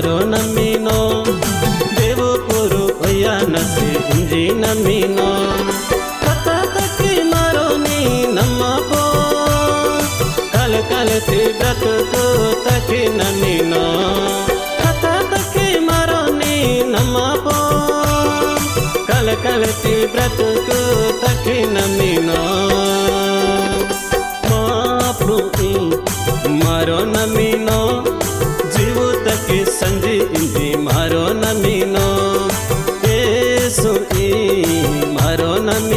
ಏಸು ಈ ಮಾರೋ ನಮ್ಮಿನೋ ದೇವು ಪುರು ಒಯ್ಯ ನಸಿ ಇಂಜಿ ನಮ್ಮಿನೋ ಕತ್ತ ತಕ್ಕಿ ಮಾರೋ ನೀ ನಮ್ಮ ಪೋ ಕಲ ಕಲತಿ ಬ್ರತುಕು ತಕ್ಕಿ ನಮ್ಮಿನೋ ಕತ್ತ ತಕ್ಕಿ ಮಾರೋ ನೀ ನಮ್ಮ ಪೋ ಕಲ ಕಲತಿ ಬ್ರತುಕು ತಕ್ಕಿ ನಮ್ಮಿನೋ મારો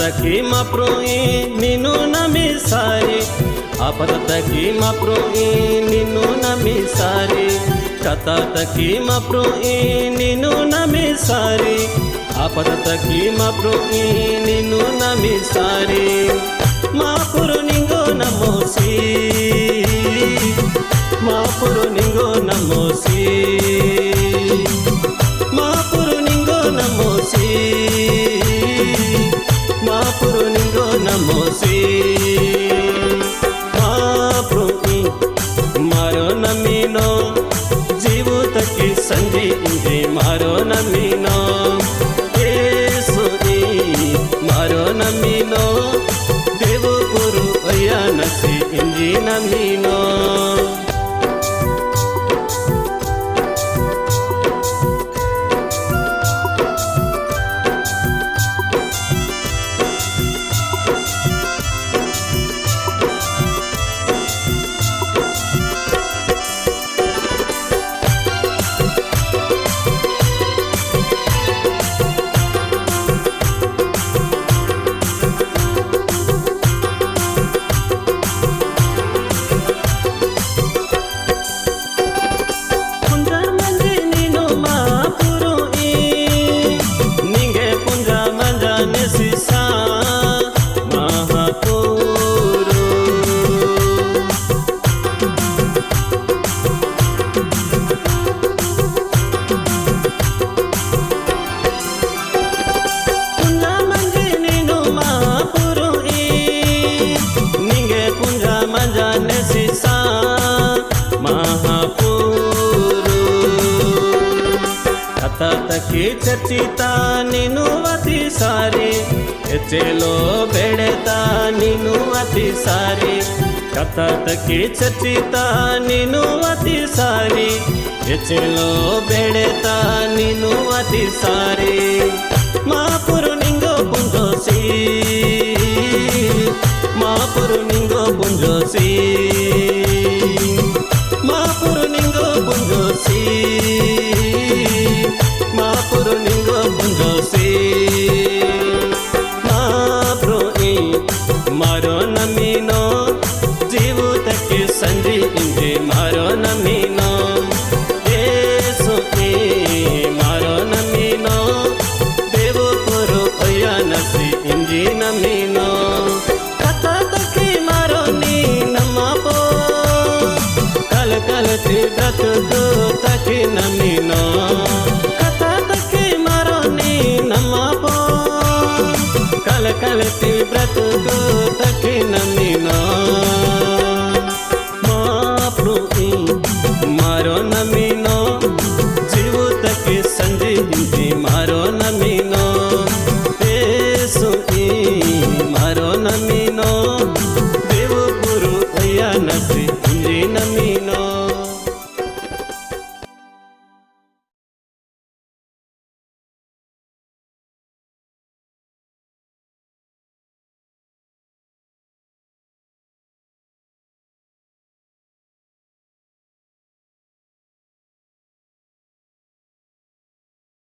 తగ్గిమ ప్రోయి నిన్ను నమిసారి ఆపద తగ్గిమ ప్రోయి నిన్ను నమిసారి కథ తగ్గిమ ప్రోయి నిన్ను నమిసారి ఆపద తగ్గిమ ప్రోయి నిన్ను నమిసారి మా పురు నింగో నమోసి మా పురు నింగో દેવો ગુરુ અયા નથી ઇન્જી નમીનો ಚರ್ಚಿತ ನೀನು ಅತಿ ಸಾರಿ ಹೆಚ್ಚೆಲೋ ಬೆಳೆತ ನೀನು ಅತಿ ಸಾರಿ ಕಥ ತಕ್ಕಿ ಚರ್ಚಿತ ನೀನು ಅತಿ ಸಾರಿ ಹೆಚ್ಚೆಲೋ ಬೆಳೆತ ನೀನು ಅತಿ ಸಾರಿ ಮಾಪುರು ನಿಂಗೋ ಪುಂಜೋಸಿ ಮಾಪುರು ನಿಂಗೋ ಪುಂಜೋಸಿ ಮಾರೋ ನಮೀನೋ ಜೀವು ತಕ್ಕಿ ಸಂಜಿ ಇಂಜಿ ಮಾರೋ ನಮೀನೋ ಏಸು ಈ ಮಾರೋ ನಮೀನೋ ದೇವು ಪುರು ಒಯ್ಯ ನಸಿ ಇಂಜಿ ನಮೀನೋ ಕಥ ತಕ್ಕಿ ಮಾರೋ ನೀ ನಮ್ಮ ಪೋ ಕಲ ಕಲತಿ ಬ್ರತುದು ತಕ್ಕಿ ನಮೀನೋ મારો નમીનો જીવું તકે સંજીવની મારો નમીનો એ સુઈ મારો નમીનો દેવ ગુરુ અહીંયા નથી નમીનો